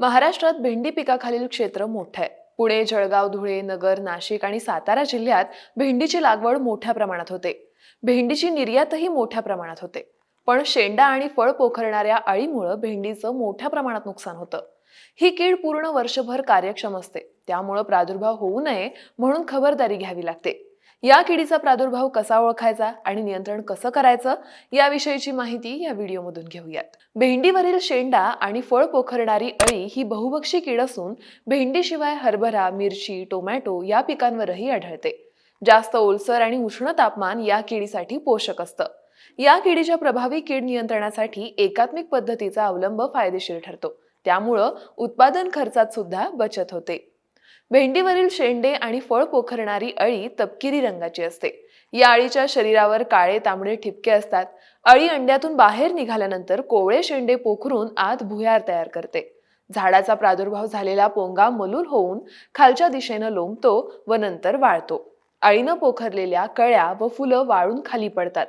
महाराष्ट्रात भेंडी पिकाखालील क्षेत्र मोठं आहे. पुणे जळगाव धुळे नगर नाशिक आणि सातारा जिल्ह्यात भेंडीची लागवड मोठ्या प्रमाणात होते. भेंडीची निर्यातही मोठ्या प्रमाणात होते. पण शेंडा आणि फळ पोखरणाऱ्या अळीमुळं भेंडीचं मोठ्या प्रमाणात नुकसान होतं. ही कीड पूर्ण वर्षभर कार्यक्षम असते. त्यामुळं प्रादुर्भाव होऊ नये म्हणून खबरदारी घ्यावी लागते. या किडीचा प्रादुर्भाव कसा ओळखायचा आणि नियंत्रण कसं करायचं याविषयीची माहिती या व्हिडिओमधून घेऊयात. भेंडीवरील शेंडा आणि फळ पोखरणारी अळी ही बहुभक्षी कीड असून भेंडीशिवाय हरभरा मिरची टोमॅटो या पिकांवरही आढळते. जास्त ओलसर आणि उष्ण तापमान या किडीसाठी पोषक असतं. या किडीच्या प्रभावी कीड नियंत्रणासाठी एकात्मिक पद्धतीचा अवलंब फायदेशीर ठरतो. त्यामुळं उत्पादन खर्चात सुद्धा बचत होते. भेंडीवरील शेंडे आणि फळ पोखरणारी अळी तपकिरी रंगाची असते. या अळीच्या शरीरावर काळे तांबडे ठिपके असतात. अळी अंड्यातून बाहेर निघाल्यानंतर कोवळे शेंडे पोखरून आत भुयार तयार करते. झाडाचा प्रादुर्भाव झालेला पोंगा मलूल होऊन खालच्या दिशेनं लोंबतो व नंतर वाळतो. अळीनं पोखरलेल्या कळ्या व फुलं वाळून खाली पडतात.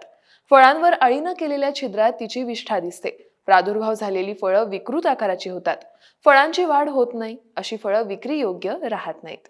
फळांवर अळीनं केलेल्या छिद्रात तिची विष्ठा दिसते. प्रादुर्भाव झालेली फळं विकृत आकाराची होतात. फळांची वाढ होत नाही अशी फळं विक्री योग्य राहत नाहीत.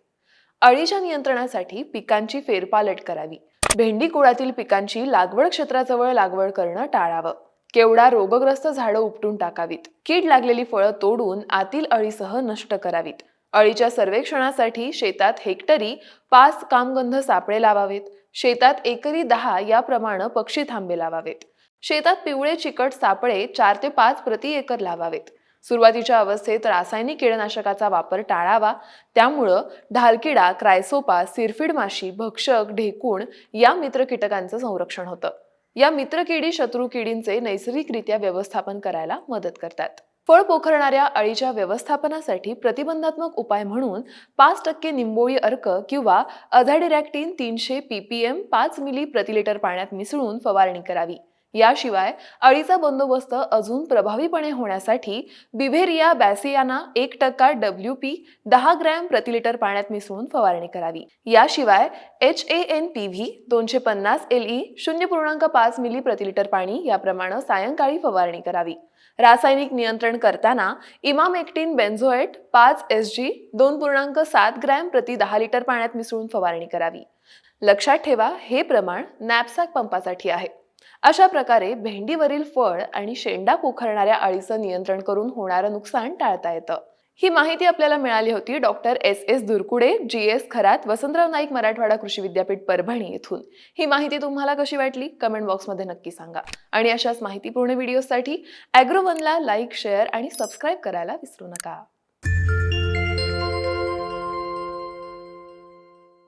अळीच्या नियंत्रणासाठी पिकांची फेरपालट करावी. भेंडी कुळातील पिकांची लागवड क्षेत्राजवळ लागवड करणं टाळावं. केवढा रोगग्रस्त झाडं उपटून टाकावीत. कीड लागलेली फळं तोडून आतील अळीसह नष्ट करावीत. अळीच्या सर्वेक्षणासाठी शेतात हेक्टरी पाच कामगंध सापळे लावावेत. शेतात एकरी दहा याप्रमाणे पक्षी थांबे लावावेत. शेतात पिवळे चिकट सापळे चार ते पाच प्रति एकर लावावेत. सुरुवातीच्या अवस्थेत रासायनिक कीडनाशकाचा वापर टाळावा. त्यामुळं ढालकिडा क्रायसोपा सिरफिड माशी भक्षक ढेकूण या मित्र कीटकांचं संरक्षण होतं. या मित्रकिडी शत्रू किडींचे नैसर्गिकरित्या व्यवस्थापन करायला मदत करतात. फळ पोखरणाऱ्या अळीच्या व्यवस्थापनासाठी प्रतिबंधात्मक उपाय म्हणून पाच टक्के निंबोळी अर्क किंवा अझाडिरॅक्टिन तीनशे पीपीएम पाच मिली प्रति लिटर पाण्यात मिसळून फवारणी करावी. याशिवाय अळीचा बंदोबस्त अजून प्रभावीपणे होण्यासाठी बिव्हेरिया बॅसियाना एक टक्का डब्ल्यू पी दहा ग्रॅम प्रति लिटर पाण्यात मिसळून फवारणी करावी. याशिवाय H A N P V दोनशे पन्नास एल ई शून्य पूर्णांक पाच मिली प्रति लिटर पाणी याप्रमाणे सायंकाळी फवारणी करावी. रासायनिक नियंत्रण करताना इमाम एक्टिन बेन्झोएट पाच एस जी दोन पूर्णांक सात ग्रॅम प्रति दहा लिटर पाण्यात मिसळून फवारणी करावी. लक्षात ठेवा हे प्रमाण नॅपसॅक पंपासाठी आहे. अशा प्रकारे भेंडीवरील फळ आणि शेंडा पोखरणाऱ्या अळीचं नियंत्रण करून होणारं नुकसान टाळता येतं. ही माहिती आपल्याला मिळाली होती doctor S S Durkude G S Kharat Vasantrao Naik Marathwada Krishi Vidyapeeth Parbhani येथून ही माहिती तुम्हाला कशी वाटली? कमेंट बॉक्समध्ये नक्की सांगा. आणि अशाच माहितीपूर्ण व्हिडिओसाठी ॲग्रोवनला लाईक शेअर आणि सबस्क्राईब करायला विसरू नका.